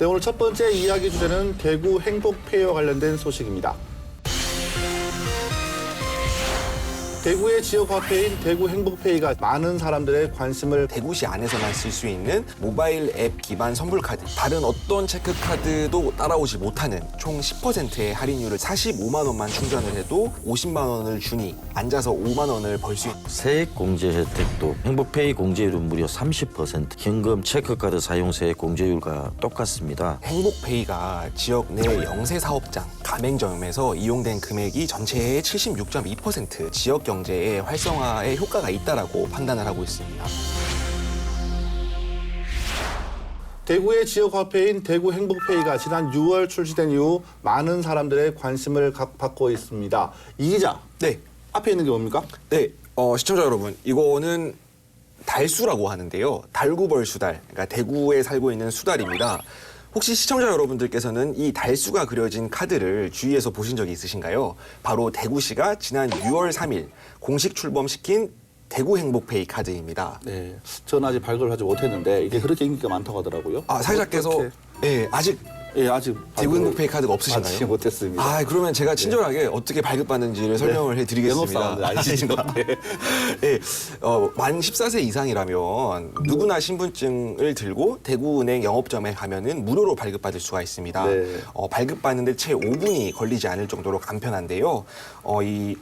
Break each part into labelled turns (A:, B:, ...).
A: 네, 오늘 첫 번째 이야기 주제는 대구 행복페이와 관련된 소식입니다. 대구의 지역 화폐인 대구 행복페이가 많은 사람들의 관심을
B: 대구시 안에서만 쓸 수 있는 모바일 앱 기반 선불 카드. 다른 어떤 체크 카드도 따라오지 못하는 총 10%의 할인율을 45만 원만 충전을 해도 50만 원을 주니 앉아서 5만 원을 벌 수 있는
C: 세액 공제 혜택도 행복페이 공제율은 무려 30%, 현금 체크카드 사용 세액 공제율과 똑같습니다.
B: 행복페이가 지역 내 영세 사업장, 가맹점에서 이용된 금액이 전체의 76.2% 지역 경제의 활성화에 효과가 있다라고 판단을 하고 있습니다.
A: 대구의 지역 화폐인 대구 행복페이가 지난 6월 출시된 이후 많은 사람들의 관심을 가- 받고 있습니다. 이 기자,
B: 네,
A: 앞에 있는 게 뭡니까?
B: 네, 어, 시청자 여러분, 이거는 달수라고 하는데요. 달구벌 수달, 그러니까 대구에 살고 있는 수달입니다. 혹시 시청자 여러분들께서는 이 달수가 그려진 카드를 주위에서 보신 적이 있으신가요? 바로 대구시가 지난 6월 3일 공식 출범시킨 대구 행복페이 카드입니다.
A: 네, 저는 아직 발굴을 하지 못했는데 이게 그렇게 인기가 많다고 하더라고요.
B: 아, 사회자께서
A: 어떻게-
B: 예, 아직
A: 예, 아직
B: 대구
A: 발굴을
B: 행복페이 카드가 없으신가요?
A: 받지 못했습니다.
B: 아, 그러면 제가 친절하게 어떻게 발급받는지를 설명을 해드리겠습니다.
A: 영업사원들 아니시죠? 네.
B: 예, 어, 만 14세 이상이라면 누구나 신분증을 들고 대구은행 영업점에 가면은 무료로 발급받을 수가 있습니다.
A: 네.
B: 어, 발급받는데 채 5분이 걸리지 않을 정도로 간편한데요. 어, 이 대-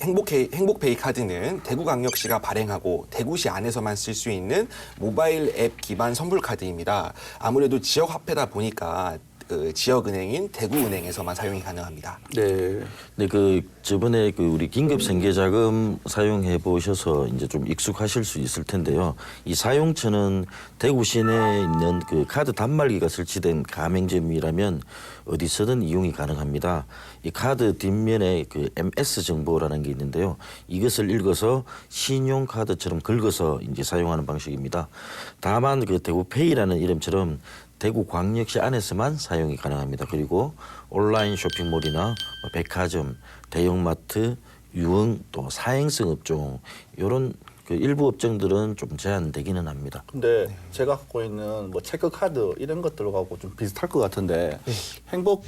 B: 행복페이, 행복페이 카드는 대구광역시가 발행하고 대구시 안에서만 쓸 수 있는 모바일 앱 기반 선불 카드입니다. 아무래도 지역 화폐다 보니까 그 지역은행인 대구은행에서만 사용이 가능합니다.
A: 네.
C: 근데 그 저번에 그 우리 긴급 생계 자금 사용해 보셔서 이제 좀 익숙하실 수 있을 텐데요. 이 사용처는 대구 시내에 있는 그 카드 단말기가 설치된 가맹점이라면 어디서든 이용이 가능합니다. 이 카드 뒷면에 그 MS 정보라는 게 있는데요. 이것을 읽어서 신용 카드처럼 긁어서 이제 사용하는 방식입니다. 다만 그 대구 페이라는 이름처럼 대구 광역시 안에서만 사용이 가능합니다. 그리고 온라인 쇼핑몰이나 뭐 백화점, 대형마트, 유흥 또 사행성 업종 이런 그 일부 업종들은 좀 제한되기는 합니다.
A: 근데 제가 갖고 있는 뭐 체크 카드 이런 것들하고 좀 비슷할 것 같은데 행복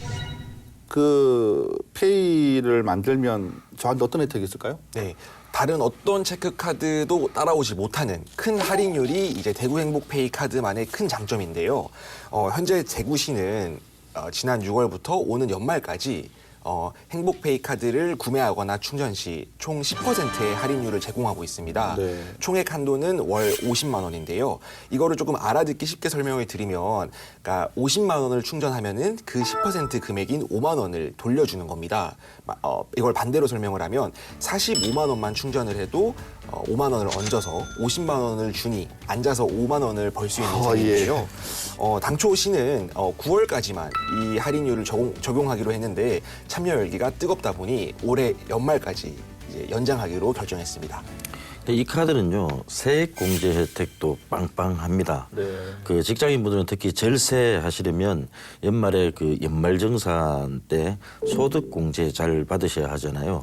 A: 그 페이를 만들면 저한테 어떤 혜택이 있을까요?
B: 네. 다른 어떤 체크 카드도 따라오지 못하는 큰 할인율이 이제 대구 행복페이 카드만의 큰 장점인데요. 어, 현재 대구시는 어, 지난 6월부터 오는 연말까지 어, 행복페이 카드를 구매하거나 충전 시 총 10%의 할인율을 제공하고 있습니다.
A: 네.
B: 총액 한도는 월 50만 원인데요. 이거를 조금 알아듣기 쉽게 설명을 드리면, 그러니까 50만 원을 충전하면은 그 10% 금액인 5만 원을 돌려주는 겁니다. 마- 어, 이걸 반대로 설명을 하면 45만 원만 충전을 해도 어, 5만 원을 얹어서 50만 원을 주니 앉아서 5만 원을 벌 수 있는
A: 어,
B: 셈인데요. 어, 당초 시는 어, 9월까지만 이 할인율을 적용, 적용 하기로 했는데 참여 열기가 뜨겁다 보니 올해 연말까지 이제 연장하기로 결정했습니다.
C: 근데 이 카드는요 세액 공제 혜택도 빵빵합니다.
A: 네.
C: 그 직장인분들은 특히 절세 하시려면 연말에 그 연말정산 때 소득 공제 잘 받으셔야 하잖아요.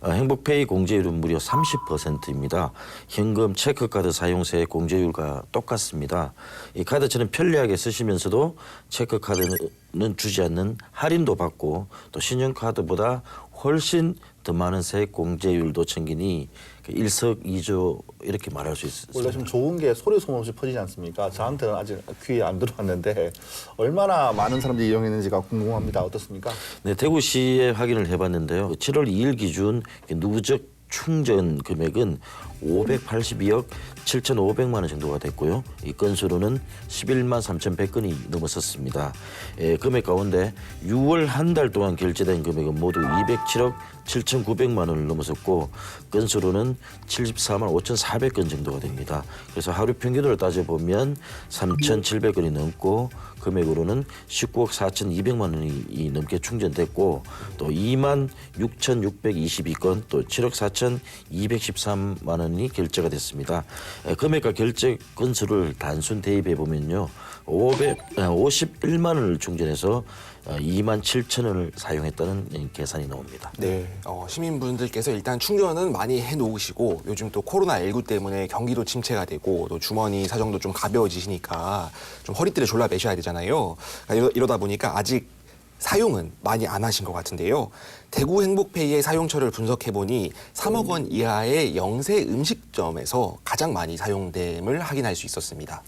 C: 어, 행복페이 공제율은 무려 30%입니다. 현금 체크카드 사용세 공제율과 똑같습니다. 이 카드처럼 편리하게 쓰시면서도 체크카드는 주지 않는 할인도 받고 또 신용카드보다 훨씬 더 많은 세액 공제율도 챙기니 그 일석이조 이렇게 말할 수 있습니다.
A: 원래 좀 좋은 게 소리 소문 없이 퍼지지 않습니까? 저한테는 아직 귀에 안 들어왔는데 얼마나 많은 사람들이 이용했는지가 궁금합니다. 어떻습니까?
C: 네, 대구시에 확인을 해봤는데요. 7월 2일 기준 누적 충전 금액은 582억 7,500만 원 정도가 됐고요. 이 건수로는 11만 3,100건이 넘었었습니다. 예, 금액 가운데 6월 한 달 동안 결제된 금액은 모두 207억 7,900만 원을 넘어섰고 건수로는 74만 5,400건 정도가 됩니다. 그래서 하루 평균으로 따져보면 3,700건이 넘고 금액으로는 19억 4,200만 원이 넘게 충전됐고 또 2만 6,622건 또 7억 4,213만 원이 결제가 됐습니다. 에, 금액과 결제 건수를 단순 대입해 보면요. 500, 아, 51만 원을 충전해서 어, 2만 7천 원을 사용했다는 이 계산이 나옵니다.
B: 네. 어, 시민분들께서 일단 충전은 많이 해 놓으시고 요즘 또 코로나 19 때문에 경기도 침체가 되고 또 주머니 사정도 좀 가벼워지시니까 좀 허리띠를 졸라 매셔야 되잖아요. 그러니까 이러, 이러다 보니까 아직 사용은 많이 안 하신 것 같은데요. 대구 행복페이의 사용처를 분석해 보니 3억 원 이하의 영세 음식점에서 가장 많이 사용됨을 확인할 수 있었습니다.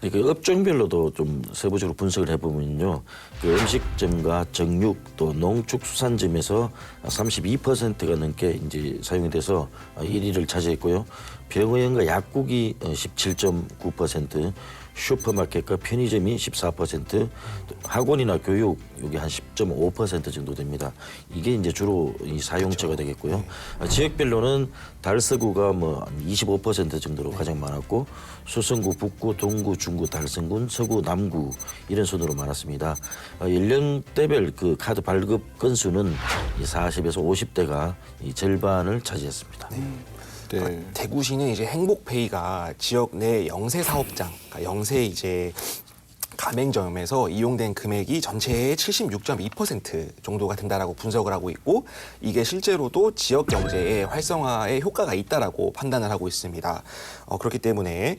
C: 그 업종별로도 좀 세부적으로 분석을 해보면요. 그 음식점과 정육 또 농축수산점에서 32%가 넘게 이제 사용이 돼서 1위를 차지했고요. 병원과 약국이 17.9%, 슈퍼마켓과 편의점이 14%, 또 학원이나 교육 여기 한 10.5% 정도 됩니다. 이게 이제 주로 이 사용처가 되겠고요. 아, 지역별로는 달서구가 뭐 25% 정도로 가장 많았고 수성구, 북구, 동구, 중구, 달성군, 서구, 남구 이런 순으로 많았습니다. 아, 연령대별 그 카드 발급 건수는 이 40에서 50대가 이 절반을 차지했습니다.
A: 네.
B: 그러니까 대구시는 이제 행복페이가 지역 내 영세 사업장, 그러니까 영세 이제 가맹점에서 이용된 금액이 전체의 76.2% 정도가 된다라고 분석을 하고 있고 이게 실제로도 지역 경제의 활성화에 효과가 있다라고 판단을 하고 있습니다. 어, 그렇기 때문에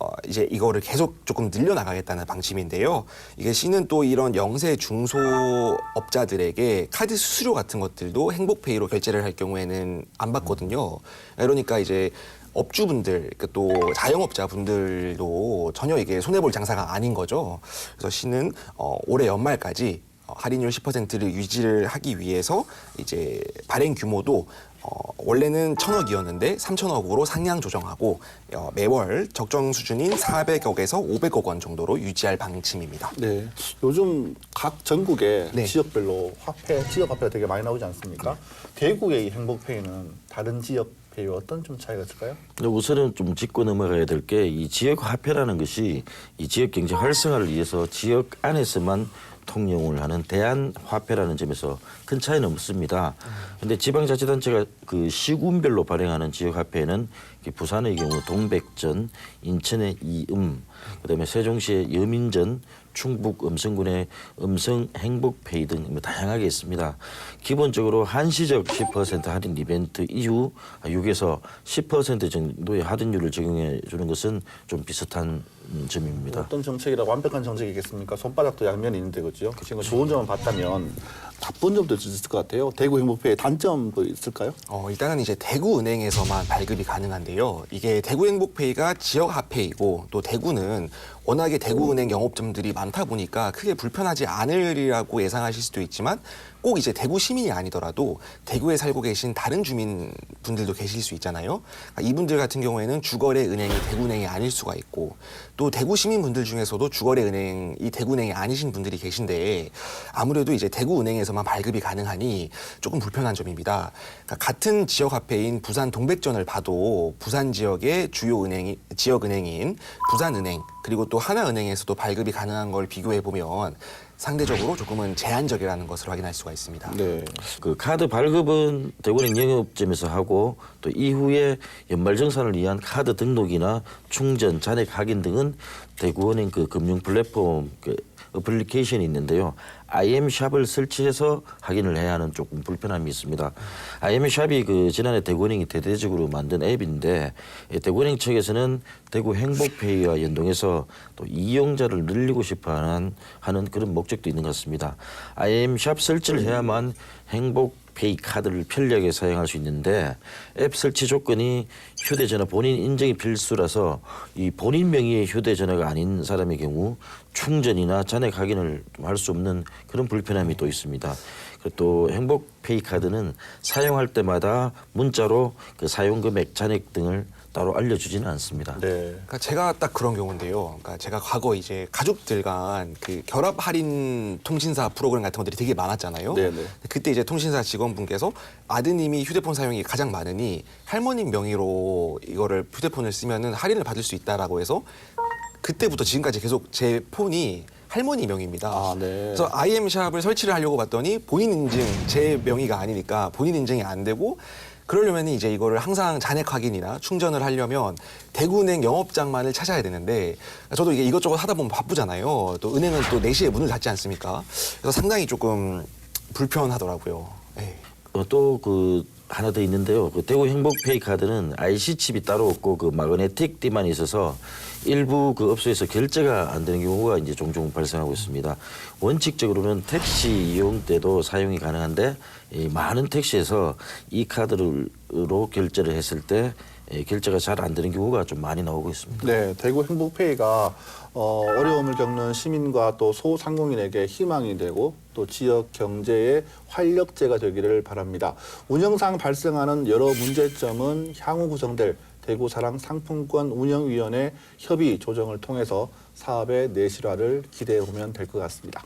B: 어, 이제 이거를 계속 조금 늘려나가겠다는 방침인데요. 이게 시는 또 이런 영세 중소업자들에게 카드 수수료 같은 것들도 행복페이로 결제를 할 경우에는 안 받거든요. 그러니까 이제 업주분들, 그 또 자영업자분들도 전혀 이게 손해볼 장사가 아닌 거죠. 그래서 시는 어, 올해 연말까지 어, 할인율 10%를 유지를 하기 위해서 이제 발행 규모도 어, 원래는 천억이었는데 3천억으로 상향 조정하고 어, 매월 적정 수준인 400억에서 500억 원 정도로 유지할 방침입니다.
A: 네. 요즘 각 전국에
B: 네.
A: 지역별로 화폐, 지역 화폐가 되게 많이 나오지 않습니까? 대구의 이 행복페이는 다른 지역 어떤 좀 차이가 있을까요?
C: 근데 우선은 좀 짚고 넘어가야 될 게 이 지역 화폐라는 것이 이 지역 경제 활성화를 위해서 지역 안에서만 통용을 하는 대한 화폐라는 점에서 큰 차이는 없습니다. 근데 지방자치단체가 그 시군별로 발행하는 지역 화폐는 부산의 경우 동백전, 인천의 이음, 그다음에 세종시의 여민전, 충북 음성군의 음성 행복페이 등뭐 다양하게 있습니다. 기본적으로 한시적 10% 할인 이벤트 이후 6에서 10% 정도의 할인율을 적용해 주는 것은 좀 비슷한 음, 점입니다.
A: 어떤 정책이라고 완벽한 정책이겠습니까? 손바닥도 양면이 있는데 그죠? 지금 좋은 점만 봤다면 나쁜 점도 있을 것 같아요. 대구 행복페이 단점도 있을까요?
B: 어, 일단은 이제 대구은행에서만 발급이 가능한데요. 이게 대구행복페이가 지역 화폐이고 또 대구는 워낙에 대구은행 영업점들이 많다 보니까 크게 불편하지 않으리라고 예상하실 수도 있지만 꼭 이제 대구 시민이 아니더라도 대구에 살고 계신 다른 주민 분들도 계실 수 있잖아요. 그러니까 이분들 같은 경우에는 주거래 은행이 대구은행이 아닐 수가 있고 또 대구 시민분들 중에서도 주거래 은행 이 대구은행이 아니신 분들이 계신데 아무래도 이제 대구은행에서만 발급이 가능하니 조금 불편한 점입니다. 그러니까 같은 지역 화폐인 부산 동백전을 봐도 부산 지역의 주요 은행이 지역 은행인 부산은행 그리고 또 하나은행에서도 발급이 가능한 걸 비교해 보면 상대적으로 조금은 제한적이라는 것을 확인할 수가 있습니다.
A: 네.
C: 그 카드 발급은 대구은행 영업점에서 하고 또 이후에 연말정산을 위한 카드 등록이나 충전, 잔액 확인 등은 대구은행 그 금융 플랫폼 그 어플리케이션이 있는데요. IM샵을 설치해서 확인을 해야 하는 조금 불편함이 있습니다. IM샵이 그 지난해 대구은행이 대대적으로 만든 앱인데 이 대구은행 측에서는 대구 행복페이와 연동해서 또 이용자를 늘리고 싶어하는 하는 그런 목적도 있는 것 같습니다. IM샵 설치를 해야만 행복 페이 카드를 편리하게 사용할 수 있는데 앱 설치 조건이 휴대전화 본인 인증이 필수라서 이 본인 명의의 휴대전화가 아닌 사람의 경우 충전이나 잔액 확인을 할 수 없는 그런 불편함이 또 있습니다. 또 행복 페이 카드는 사용할 때마다 문자로 그 사용 금액, 잔액 등을 따로 알려주지는 않습니다.
A: 네.
B: 그러니까 제가 딱 그런 경우인데요. 그러니까 제가 과거 이제 가족들 간 그 결합 할인 통신사 프로그램 같은 것들이 되게 많았잖아요.
A: 네네.
B: 그때 이제 통신사 직원분께서 아드님이 휴대폰 사용이 가장 많으니 할머님 명의로 이거를 휴대폰을 쓰면은 할인을 받을 수 있다라고 해서 그때부터 지금까지 계속 제 폰이 할머니 명의입니다.
A: 아, 네.
B: 그래서 IM샵을 설치를 하려고 봤더니 본인 인증 제 명의가 아니니까 본인 인증이 안 되고 그러려면 이제 이거를 항상 잔액 확인이나 충전을 하려면 대구은행 영업장만을 찾아야 되는데 저도 이게 이것저것 하다 보면 바쁘잖아요. 또 은행은 또 4시에 문을 닫지 않습니까? 그래서 상당히 조금 불편하더라고요. 예.
C: 어, 또그 하나 더 있는데요. 그 대구 행복페이 카드는 IC 칩이 따로 없고 그 마그네틱 띠만 있어서 일부 그 업소에서 결제가 안 되는 경우가 이제 종종 발생하고 있습니다. 원칙적으로는 택시 이용 때도 사용이 가능한데 이 많은 택시에서 이 카드로 결제를 했을 때 예, 결제가 잘 안 되는 경우가 좀 많이 나오고 있습니다.
A: 네, 대구 행복페이가 어, 어려움을 겪는 시민과 또 소상공인에게 희망이 되고 또 지역 경제의 활력제가 되기를 바랍니다. 운영상 발생하는 여러 문제점은 향후 구성될 대구 사랑 상품권 운영위원회 협의 조정을 통해서 사업의 내실화를 기대해 보면 될 것 같습니다.